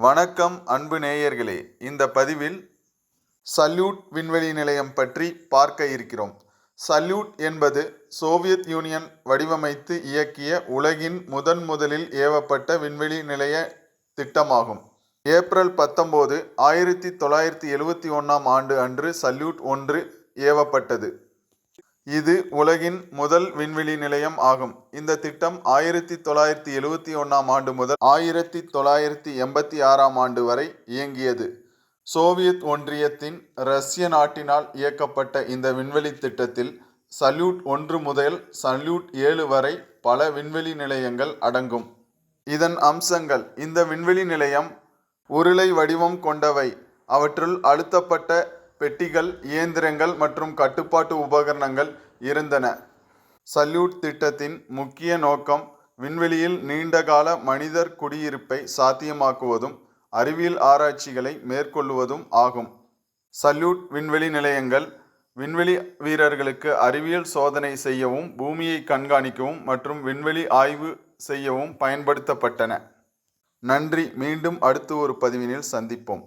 வணக்கம் அன்பு நேயர்களே. இந்த பதிவில் சல்யூட் விண்வெளி நிலையம் பற்றி பார்க்க இருக்கிறோம். சல்யூட் என்பது சோவியத் யூனியன் வடிவமைத்து இயக்கிய உலகின் முதன் முதலில் ஏவப்பட்ட விண்வெளி நிலைய திட்டமாகும். ஏப்ரல் பத்தொம்போது ஆயிரத்தி தொள்ளாயிரத்தி எழுவத்தி ஒன்றாம் ஆண்டு அன்று சல்யூட் ஒன்று ஏவப்பட்டது. இது உலகின் முதல் விண்வெளி நிலையம் ஆகும். இந்த திட்டம் ஆயிரத்தி தொள்ளாயிரத்தி எழுவத்தி ஒன்றாம் ஆண்டு முதல் ஆயிரத்தி தொள்ளாயிரத்தி எண்பத்தி ஆறாம் ஆண்டு வரை இயங்கியது. சோவியத் ஒன்றியத்தின் ரஷ்ய நாட்டினால் இயக்கப்பட்ட இந்த விண்வெளி திட்டத்தில் சல்யூட் ஒன்று முதல் சல்யூட் ஏழு வரை பல விண்வெளி நிலையங்கள் அடங்கும். இதன் அம்சங்கள் இந்த விண்வெளி நிலையம் உருளை வடிவம் கொண்டவை. அவற்றுள் அழுத்தப்பட்ட பெட்டிகள் இயந்திரங்கள் மற்றும் கட்டுப்பாட்டு உபகரணங்கள் இருந்தன. சல்யூட் திட்டத்தின் முக்கிய நோக்கம் விண்வெளியில் நீண்டகால மனிதர் குடியிருப்பை சாத்தியமாக்குவதும் அறிவியல் ஆராய்ச்சிகளை மேற்கொள்வதும் ஆகும். சல்யூட் விண்வெளி நிலையங்கள் விண்வெளி வீரர்களுக்கு அறிவியல் சோதனை செய்யவும் பூமியை கண்காணிக்கவும் மற்றும் விண்வெளி ஆய்வு செய்யவும் பயன்படுத்தப்பட்டன. நன்றி. மீண்டும் அடுத்து ஒரு பதிவினில் சந்திப்போம்.